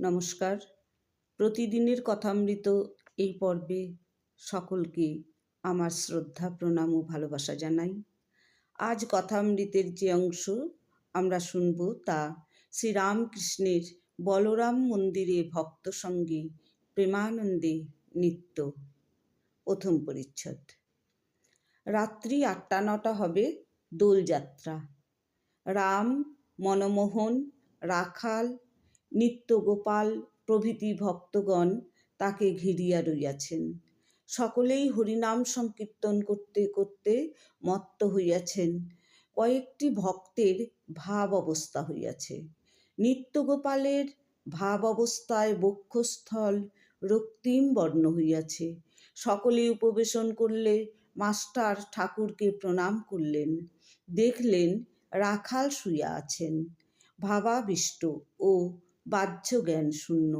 নমস্কার। প্রতিদিনের কথামৃত এই পর্বে সকলকে আমার শ্রদ্ধা, প্রণাম ও ভালোবাসা জানাই। আজ কথামৃতের যে অংশ আমরা শুনব তা শ্রীরামকৃষ্ণের বলরাম মন্দিরে ভক্ত সঙ্গে প্রেমানন্দে নিত্য। প্রথম পরিচ্ছদ। রাত্রি আটটা নটা হবে দোলযাত্রা। রাম, মনমোহন, রাখাল নিত্যগোপাল প্রভৃতি ভক্তগণ তাকে ঘিরিয়া রইয়াছেন। সকলেই হরিনাম সংকীর্তন করতে করতে মত্ত হইয়াছেন। কয়েকটি ভক্তের ভাব অবস্থা হইয়াছে। নিত্যগোপালের ভাব অবস্থায় বক্ষস্থল রক্তিম বর্ণ হইয়াছে। সকলে উপবেশন করলে মাস্টার ঠাকুরকে প্রণাম করলেন। দেখলেন রাখাল শুইয়া আছেন। ভাবাবিষ্ট ও বাহ্য জ্ঞান শূন্য।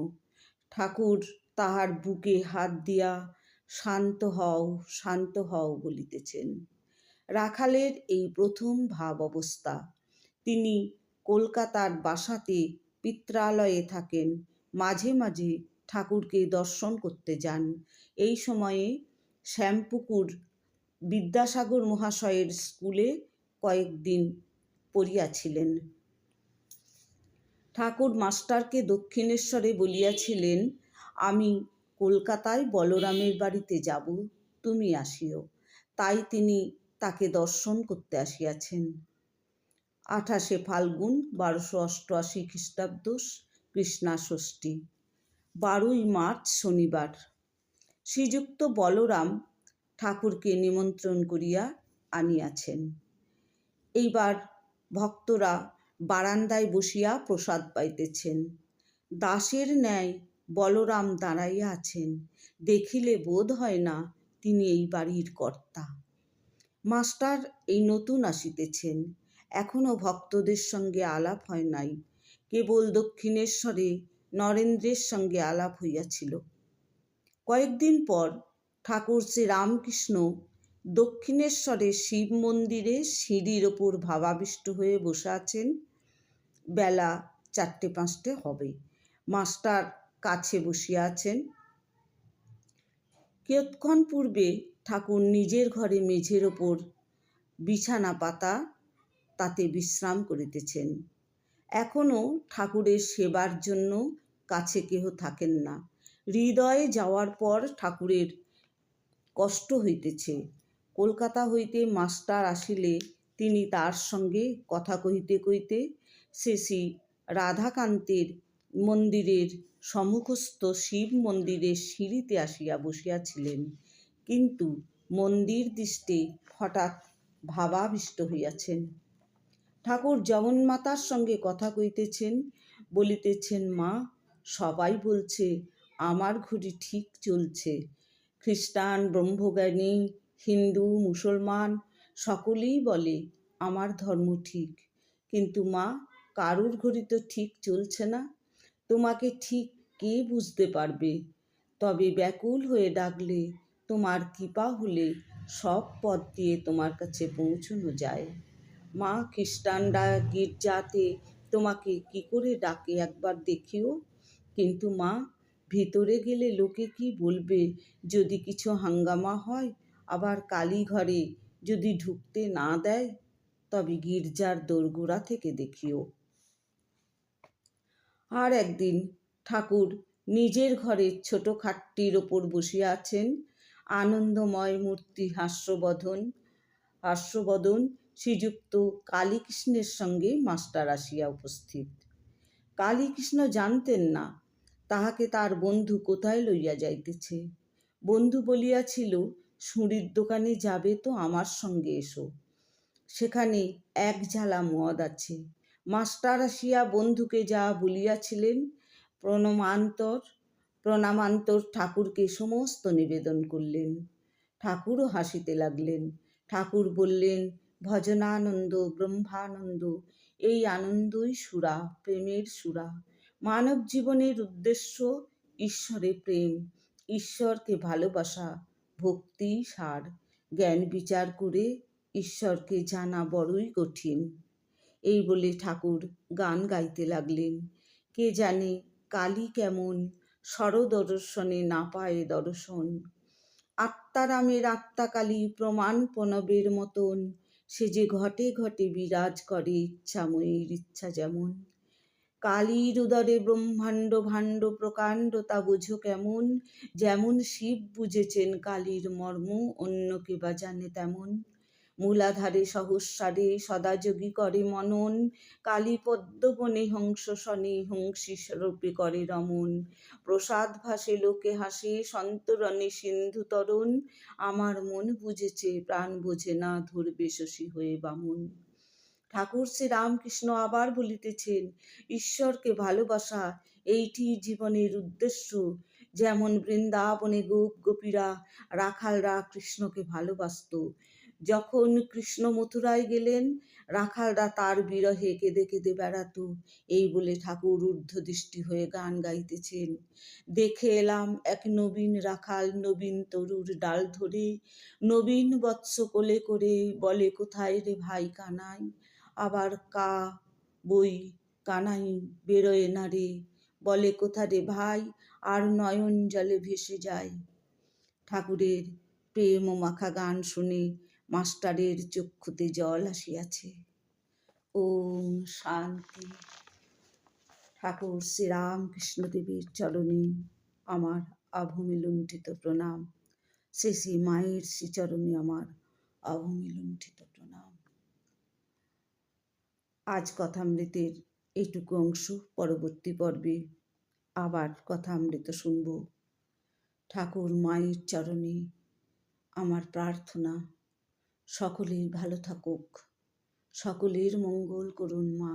ঠাকুর তাহার বুকে হাত দিয়া শান্ত হও শান্ত হও বলিতেছেন। রাখালের এই প্রথম ভাব অবস্থা। তিনি কলকাতার বাসাতে পিত্রালয়ে থাকেন, মাঝে মাঝে ঠাকুরকে দর্শন করতে যান। এই সময়ে শ্যামপুকুর বিদ্যাসাগর মহাশয়ের স্কুলে কয়েকদিন পড়িয়াছিলেন। ঠাকুর মাস্টারকে দক্ষিণেশ্বরে বলিয়াছিলেন, আমি কলকাতায় বলরামের বাড়িতে যাব, তুমি আসিও। তাই তিনি তাকে দর্শন করতে আসিয়াছেন। আঠাশে ফাল্গুন, বারোশো অষ্টআশি খ্রিস্টাব্দ, কৃষ্ণা ষষ্ঠী, বারোই মার্চ, শনিবার। শ্রীযুক্ত বলরাম ঠাকুরকে নিমন্ত্রণ করিয়া আনিয়াছেন। এইবার ভক্তরা বারান্দায় বসিয়া প্রসাদ পাইতেছেন। দাসের ন্যায় বলরাম দাঁড়াইয়া আছেন, দেখিলে বোধ হয় না তিনি এই বাড়ির কর্তা। মাস্টার এই নতুন আসিতেছেন এখনও ভক্তদের সঙ্গে আলাপ হয় নাই, কেবল দক্ষিণেশ্বরে নরেন্দ্রের সঙ্গে আলাপ হইয়াছিল। কয়েকদিন পর ঠাকুর শ্রী রামকৃষ্ণ দক্ষিণেশ্বরে শিব মন্দিরে সিঁড়ির ওপর ভাবাবিষ্ট হয়ে বসে আছেন বেলা চারটে পাঁচটে হবে। মাস্টার কাছে বসিয়া আছেন। কিয়ৎক্ষণ পূর্বে ঠাকুর নিজের ঘরে মেঝের ওপর বিছানা পাতা তাতে বিশ্রাম করিতেছেন। এখনও ঠাকুরের সেবার জন্য কাছে কেহ থাকেন না। হৃদয়ে যাওয়ার পর ঠাকুরের কষ্ট হইতেছে। কলকাতা হইতে মাস্টার আসিলে তিনি তার সঙ্গে কথা কহিতে কহিতে শ্রী রাধাকান্তের মন্দিরের সম্মুখস্থ শিব মন্দিরের সিঁড়িতে আসিয়া বসিয়াছিলেন। কিন্তু মন্দির দৃষ্টে হঠাৎ ভাবাবিষ্ট হইয়াছেন। ঠাকুর জগন্মাতার সঙ্গে কথা কইতেছেন, বলিতেছেন, মা, সবাই বলছে আমার ঘড়ি ঠিক চলছে। খ্রিস্টান, ব্রহ্মজ্ঞানী, হিন্দু, মুসলমান, সকলেই বলে আমার ধর্ম ঠিক। কিন্তু মা কারুর ঘড়ি তো ঠিক চলছে না। তোমাকে ঠিক কে বুঝতে পারবে? তবে ব্যাকুল হয়ে ডাকলে তোমার কৃপা হলে সব পথ দিয়ে তোমার কাছে পৌঁছানো যায়। মা খ্রিস্টানরা গির্জাতে তোমাকে কি করে ডাকে একবার দেখিও? কিন্তু মা, ভিতরে গেলে লোকে কি বলবে? যদি কিছু হাঙ্গামা হয়, আবার কালী ঘরে যদি ঢুকতে না দেয়, তবে গির্জার দোরগোড়া থেকে দেখিও। আর একদিন ঠাকুর নিজের ঘরের ছোট খাটটির ওপর বসিয়া আছেন। আনন্দময় মূর্তি হাস্যবধন, হাস্যবদন শ্রীযুক্ত কালীকৃষ্ণের সঙ্গে মাস্টার আসিয়া উপস্থিত। কালীকৃষ্ণ জানতেন না তাহাকে তার বন্ধু কোথায় লইয়া যাইতেছে। বন্ধু বলিয়াছিল, সুঁড়ির দোকানে যাবে তো আমার সঙ্গে এসো। সেখানে এক ঝালা মদ আছে। মাস্টার আসিয়া বন্ধুকে যা বলিয়াছিলেন, প্রণমান্তর, প্রণামান্তর ঠাকুরকে সমস্ত নিবেদন করলেন। ঠাকুরও হাসিতে লাগলেন। ঠাকুর বললেন, ভজনানন্দ, ব্রহ্মানন্দ, এই আনন্দই সুরা, প্রেমের সুরা। মানব জীবনের উদ্দেশ্য ঈশ্বরে প্রেম, ঈশ্বরকে ভালোবাসা, ভক্তি, সার। জ্ঞান বিচার করে ঈশ্বরকে জানা বড়ই কঠিন। এই বলে ঠাকুর গান গাইতে লাগলেন। কে জানে কালী কেমন সরদর্শনে না পায় দর্শন। আত্মারামের আত্মাকালী প্রমাণ প্রণবের মতন, সে যে ঘটে ঘটে বিরাজ করে ইচ্ছাময়ীর ইচ্ছা যেমন। কালীর উদরে ব্রহ্মাণ্ড ভাণ্ড প্রকাণ্ড তা বুঝো কেমন, যেমন শিব বুঝেছেন কালীর মর্ম অন্যকে বা জানে তেমন। মূলাধারে সহস্রারে সদাযোগী করে মনন, কালী পদ্মবনে হংস শনে, হংসী রূপে করে রমন। প্রসাদ ভাসে লোকে হাসে, সন্তরণে সিন্ধু তরণ। আমার মন বুঝেছে, প্রাণ বোঝে না ধরবে শশী হয়ে বামন। ঠাকুর শ্রী রামকৃষ্ণ আবার বলিতেছেন, ঈশ্বরকে ভালোবাসা, এইটি জীবনের উদ্দেশ্য। যেমন বৃন্দাবনে গোপ গোপীরা রাখালরা কৃষ্ণকে ভালোবাসত যখন কৃষ্ণ মথুরায় গেলেন রাখালরা তার বিরহে কেঁদে কেঁদে বেড়াত। এই বলে ঠাকুর ঊর্ধ্বদৃষ্টি হয়ে গান গাইতেছেন। দেখে এলাম এক নবীন রাখাল নবীন তরুর ডাল ধরে। নবীন বৎস কোলে করে বলে, কোথায় রে ভাই কানাই? আবার কা বই কানাই বেরোয় না রে। বলে, কোথা রে ভাই? আর নয়ন জলে ভেসে যায়। ঠাকুরের প্রেম মাখা গান শুনে মাস্টারের চক্ষুতে জল আসিয়াছে। ওম শান্তি। ঠাকুর শ্রীরাম কৃষ্ণদেবের চরণে আমার আভূমি লুণ্ঠিত প্রণাম। শ্রী শ্রী মায়ের শ্রীচরণে আমার আভূমি লুণ্ঠিত প্রণাম। আজ কথামৃতের এইটুকু অংশ পরবর্তী পর্বে আবার কথামৃত শুনব। ঠাকুর মায়ের চরণে আমার প্রার্থনা সকলেই ভালো থাকুক। সকলের মঙ্গল করুন মা।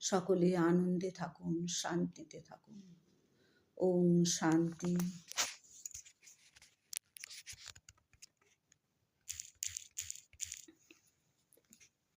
সকলে আনন্দে থাকুন শান্তিতে থাকুন। ওম শান্তি।